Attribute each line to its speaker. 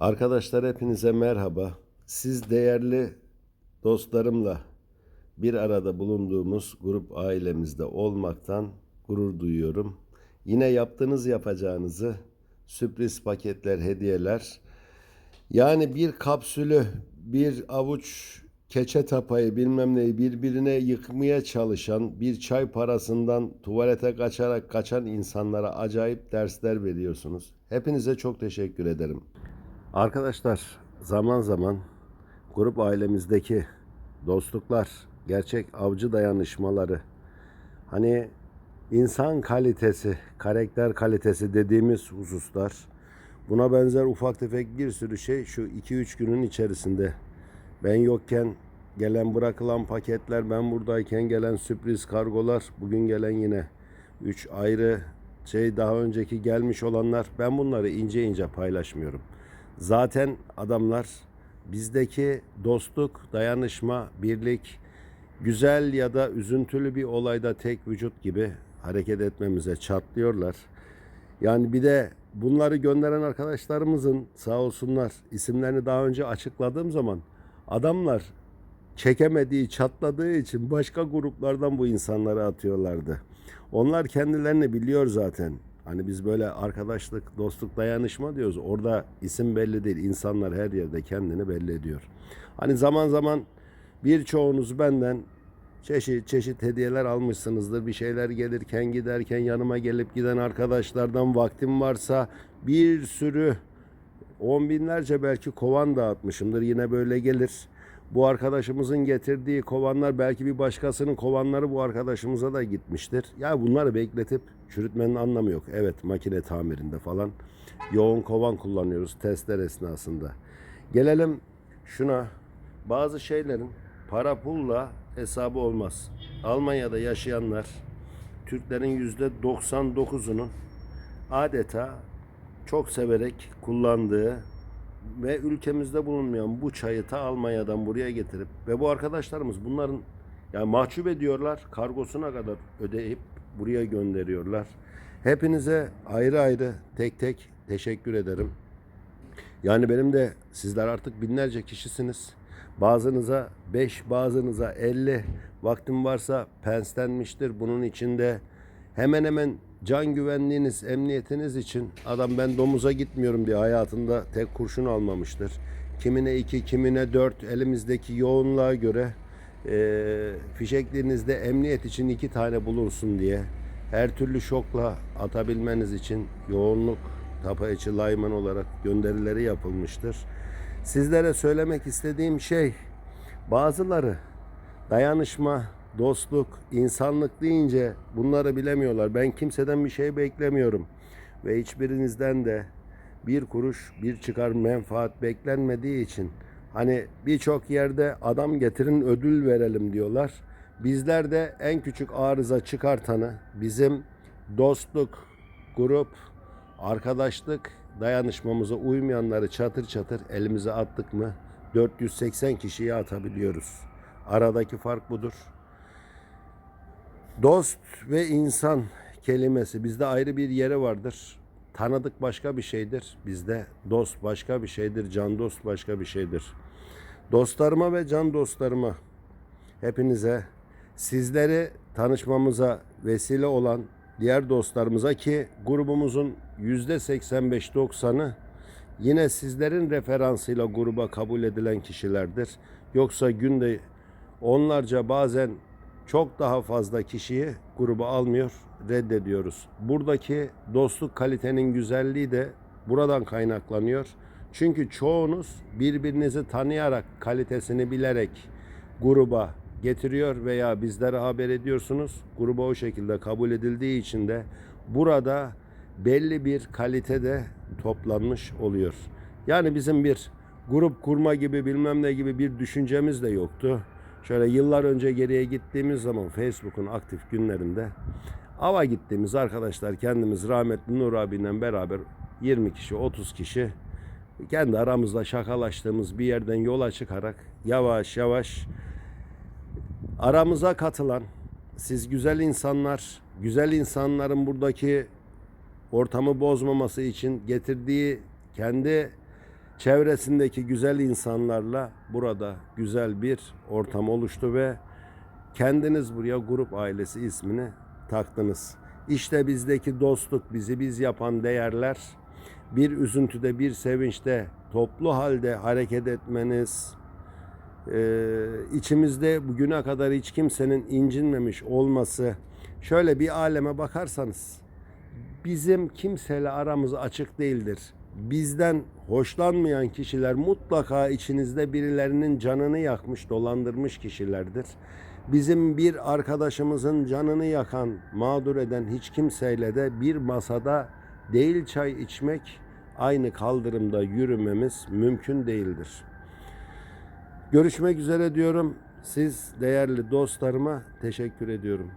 Speaker 1: Arkadaşlar hepinize merhaba. Siz değerli dostlarımla bir arada bulunduğumuz grup ailemizde olmaktan gurur duyuyorum. Yine yaptığınız yapacağınızı sürpriz paketler, hediyeler yani bir kapsülü, bir avuç keçe tapayı bilmem neyi birbirine yıkmaya çalışan, bir çay parasından tuvalete kaçarak kaçan insanlara acayip dersler veriyorsunuz. Hepinize çok teşekkür ederim. Arkadaşlar zaman zaman grup ailemizdeki dostluklar, gerçek avcı dayanışmaları, hani insan kalitesi, karakter kalitesi dediğimiz hususlar, buna benzer ufak tefek bir sürü şey şu 2-3 günün içerisinde ben yokken gelen bırakılan paketler, ben buradayken gelen sürpriz kargolar, bugün gelen yine 3 ayrı şey daha önceki gelmiş olanlar ben bunları ince ince paylaşmıyorum. Zaten adamlar bizdeki dostluk, dayanışma, birlik, güzel ya da üzüntülü bir olayda tek vücut gibi hareket etmemize çatlıyorlar. Yani bir de bunları gönderen arkadaşlarımızın sağ olsunlar isimlerini daha önce açıkladığım zaman adamlar çekemediği, çatladığı için başka gruplardan bu insanları atıyorlardı. Onlar kendilerini biliyor zaten. Hani biz böyle arkadaşlık, dostluk, dayanışma diyoruz. Orada isim belli değil. İnsanlar her yerde kendini belli ediyor. Hani zaman zaman birçoğunuz benden çeşit çeşit hediyeler almışsınızdır. Bir şeyler gelirken giderken yanıma gelip giden arkadaşlardan vaktim varsa bir sürü on binlerce belki kovan dağıtmışımdır. Yine böyle gelir. Bu arkadaşımızın getirdiği kovanlar belki bir başkasının kovanları bu arkadaşımıza da gitmiştir. Ya bunları bekletip çürütmenin anlamı yok. Evet makine tamirinde falan yoğun kovan kullanıyoruz testler esnasında. Gelelim şuna. Bazı şeylerin para pulla hesabı olmaz. Almanya'da yaşayanlar Türklerin yüzde 99'unun adeta çok severek kullandığı ve ülkemizde bulunmayan bu çayı ta Almanya'dan buraya getirip ve bu arkadaşlarımız bunların yani mahcup ediyorlar. Kargosuna kadar ödeyip buraya gönderiyorlar. Hepinize ayrı ayrı tek tek teşekkür ederim. Yani benim de sizler artık binlerce kişisiniz. Bazınıza 5, bazınıza 50 vaktim varsa penslenmiştir. Bunun içinde hemen hemen can güvenliğiniz, emniyetiniz için adam ben domuza gitmiyorum diye hayatında tek kurşun almamıştır. Kimine iki, kimine dört elimizdeki yoğunluğa göre e, fişekliğinizde emniyet için iki tane bulunsun diye her türlü şokla atabilmeniz için yoğunluk tapa içi layman olarak gönderileri yapılmıştır. Sizlere söylemek istediğim şey bazıları dayanışma, dostluk, insanlık deyince bunları bilemiyorlar. Ben kimseden bir şey beklemiyorum. Ve hiçbirinizden de bir kuruş, bir çıkar menfaat beklenmediği için hani birçok yerde adam getirin ödül verelim diyorlar. Bizler de en küçük arıza çıkartanı bizim dostluk, grup, arkadaşlık, dayanışmamıza uymayanları çatır çatır elimize attık mı 480 kişiye atabiliyoruz. Aradaki fark budur. Dost ve insan kelimesi bizde ayrı bir yeri vardır. Tanıdık başka bir şeydir. Bizde dost başka bir şeydir. Can dost başka bir şeydir. Dostlarıma ve can dostlarıma hepinize sizleri tanışmamıza vesile olan diğer dostlarımıza ki grubumuzun yüzde 85-90'ı yine sizlerin referansıyla gruba kabul edilen kişilerdir. Yoksa günde onlarca bazen çok daha fazla kişiyi gruba almıyor, reddediyoruz. Buradaki dostluk kalitenin güzelliği de buradan kaynaklanıyor. Çünkü çoğunuz birbirinizi tanıyarak, kalitesini bilerek gruba getiriyor veya bizlere haber ediyorsunuz. Gruba o şekilde kabul edildiği için de burada belli bir kalitede toplanmış oluyor. Yani bizim bir grup kurma gibi bilmem ne gibi bir düşüncemiz de yoktu. Şöyle yıllar önce geriye gittiğimiz zaman Facebook'un aktif günlerinde ava gittiğimiz arkadaşlar kendimiz rahmetli Nur abiyle beraber 20 kişi 30 kişi kendi aramızda şakalaştığımız bir yerden yola çıkarak yavaş yavaş aramıza katılan siz güzel insanlar, güzel insanların buradaki ortamı bozmaması için getirdiği kendi çevresindeki güzel insanlarla burada güzel bir ortam oluştu ve kendiniz buraya grup ailesi ismini taktınız. İşte bizdeki dostluk, bizi biz yapan değerler bir üzüntüde, bir sevinçte toplu halde hareket etmeniz, ee, içimizde bugüne kadar hiç kimsenin incinmemiş olması şöyle bir aleme bakarsanız bizim kimseyle aramız açık değildir. Bizden hoşlanmayan kişiler mutlaka içinizde birilerinin canını yakmış, dolandırmış kişilerdir. Bizim bir arkadaşımızın canını yakan, mağdur eden hiç kimseyle de bir masada değil çay içmek, aynı kaldırımda yürümemiz mümkün değildir. Görüşmek üzere diyorum. Siz değerli dostlarıma teşekkür ediyorum.